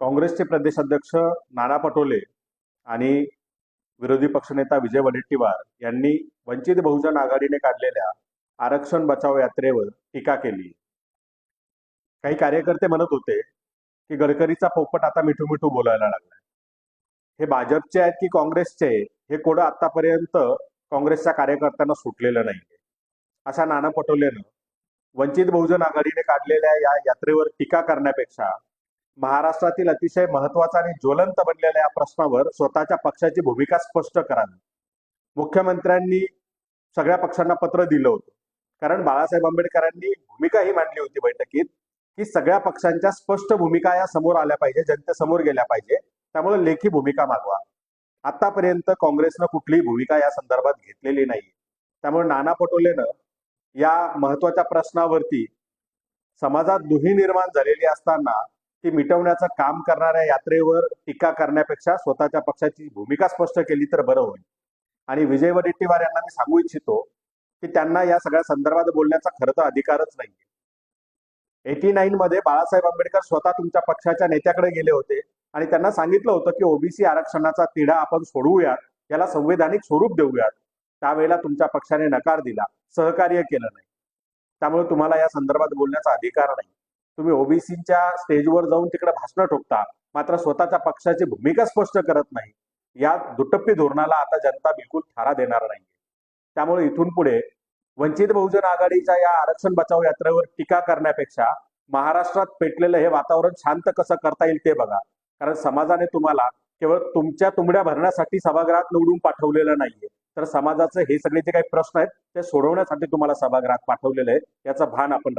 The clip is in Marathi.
काँग्रेसचे प्रदेशाध्यक्ष नाना पटोले आणि विरोधी पक्षनेता विजय वडेट्टीवार यांनी वंचित बहुजन आघाडीने काढलेल्या आरक्षण बचाव यात्रेवर टीका केली. काही कार्यकर्ते म्हणत होते की गडकरीचा पोपट आता मिठू मिठू बोलायला लागलाय. हे भाजपचे आहेत की काँग्रेसचे? हे कोडं आतापर्यंत काँग्रेसच्या कार्यकर्त्यांना सुटलेलं नाहीये. अशा नाना पटोलेनं वंचित बहुजन आघाडीने काढलेल्या या यात्रेवर टीका करण्यापेक्षा महाराष्ट्रातील अतिशय महत्त्वाचा आणि ज्वलंत बनलेल्या या प्रश्नावर स्वतःच्या पक्षाची भूमिका स्पष्ट करावी. मुख्यमंत्र्यांनी सगळ्या पक्षांना पत्र दिलं होतं. कारण बाळासाहेब आंबेडकरांनी भूमिका ही मांडली होती बैठकीत की सगळ्या पक्षांच्या स्पष्ट भूमिका या समोर आल्या पाहिजे जनतेसमोर गेल्या पाहिजे त्यामुळे लेखी भूमिका मागवा. आतापर्यंत काँग्रेसनं कुठलीही भूमिका या संदर्भात घेतलेली नाही त्यामुळे नाना पटोलेनं या महत्त्वाच्या प्रश्नावरती समाजात दुही निर्माण झालेली असताना ती मिटवण्याचं काम करणाऱ्या यात्रेवर टीका करण्यापेक्षा स्वतःच्या पक्षाची भूमिका स्पष्ट केली तर बरं होईल. आणि विजय वडेट्टीवार यांना मी सांगू इच्छितो की त्यांना या सगळ्या संदर्भात बोलण्याचा खरं तर अधिकारच नाही एटी नाईन मध्ये बाळासाहेब आंबेडकर स्वतः तुमच्या पक्षाच्या नेत्याकडे गेले होते आणि त्यांना सांगितलं होतं की ओबीसी आरक्षणाचा तिढा आपण सोडवूयात याला संवैधानिक स्वरूप देऊयात. त्यावेळेला तुमच्या पक्षाने नकार दिला सहकार्य केलं नाही. त्यामुळे तुम्हाला या संदर्भात बोलण्याचा अधिकार नाही. तुम्ही ओबीसीच्या स्टेजवर जाऊन तिकडे भाषणं ठोकता मात्र स्वतःच्या पक्षाची भूमिका स्पष्ट करत नाही. या दुटप्पी धोरणाला आता जनता बिलकुल थारा देणार नाही त्यामुळे इथून पुढे वंचित बहुजन आघाडीच्या या आरक्षण बचाव यात्रेवर टीका करण्यापेक्षा महाराष्ट्रात पेटलेलं हे वातावरण शांत कसं करता येईल ते बघा. कारण समाजाने तुम्हाला केवळ तुमच्या तुमड्या भरण्यासाठी सभागृहात निवडून पाठवलेलं नाहीये. तर समाजाचे हे सगळे जे काही प्रश्न आहेत ते सोडवण्यासाठी तुम्हाला सभागृहात पाठवलेले आहे याचं भान आपण